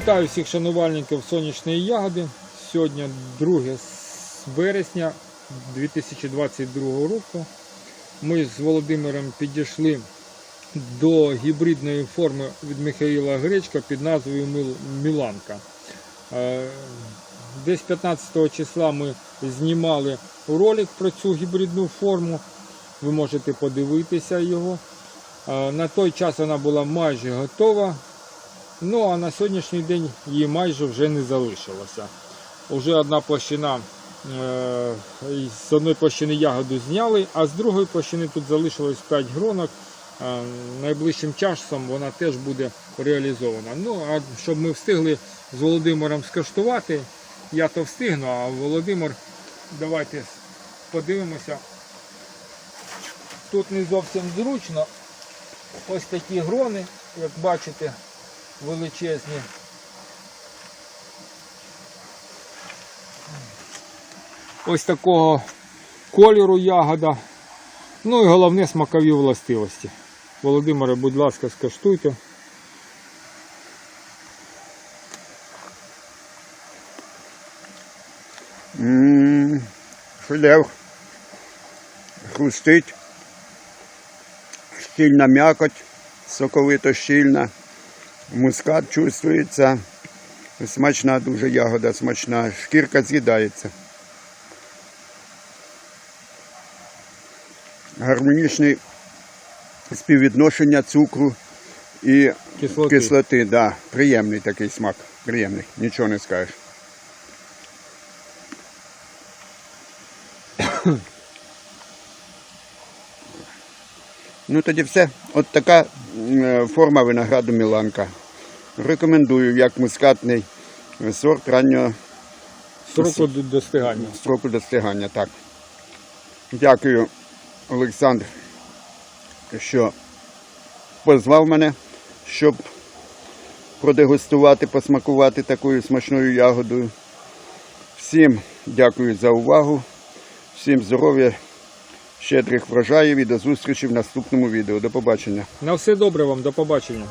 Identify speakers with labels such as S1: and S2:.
S1: Вітаю всіх шанувальників сонячної ягоди. Сьогодні 2 вересня 2022 року. Ми з Володимиром підійшли до гібридної форми від Михаїла Гречка під назвою Міланка. Е, Десь 15 числа ми знімали ролик про цю гібридну форму. Ви можете подивитися його. Е, На той час вона була майже готова. Ну а на сьогоднішній день її майже вже не залишилося. Уже одна площина е, з одної площини ягоду зняли, а з другої площини тут залишилось 5 гронок. Е, найближчим часом вона теж буде реалізована. Ну, а щоб ми встигли з Володимиром скаштувати, я то встигну, а Володимир, давайте подивимося. Тут не зовсім зручно. Ось такі грони, як бачите, величезні. Ось такого кольору ягода. Ну і головне смакові властивості. Володимире, будь ласка, скаштуйте.
S2: М, Хліб хрустить, щільна м'якоть, соковито щільна, мускат чувствується, смачна дуже ягода, смачна, шкірка з'їдається. Гармонічне співвідношення цукру і
S1: Кислоти.
S2: кислоти да, приємний такий смак, приємний, нічого не скажеш. Ну тоді все. От така форма винограду Міланка. Рекомендую як мускатний сорт раннього
S1: Сроку до- достигання.
S2: строку достигання. Так. Дякую, Олександр, що позвав мене, щоб продегустувати, посмакувати такою смачною ягодою. Всім дякую за увагу, всім здоров'я, щедрих врожаїв і до зустрічі в наступному відео. До побачення.
S1: На все добре вам, до побачення.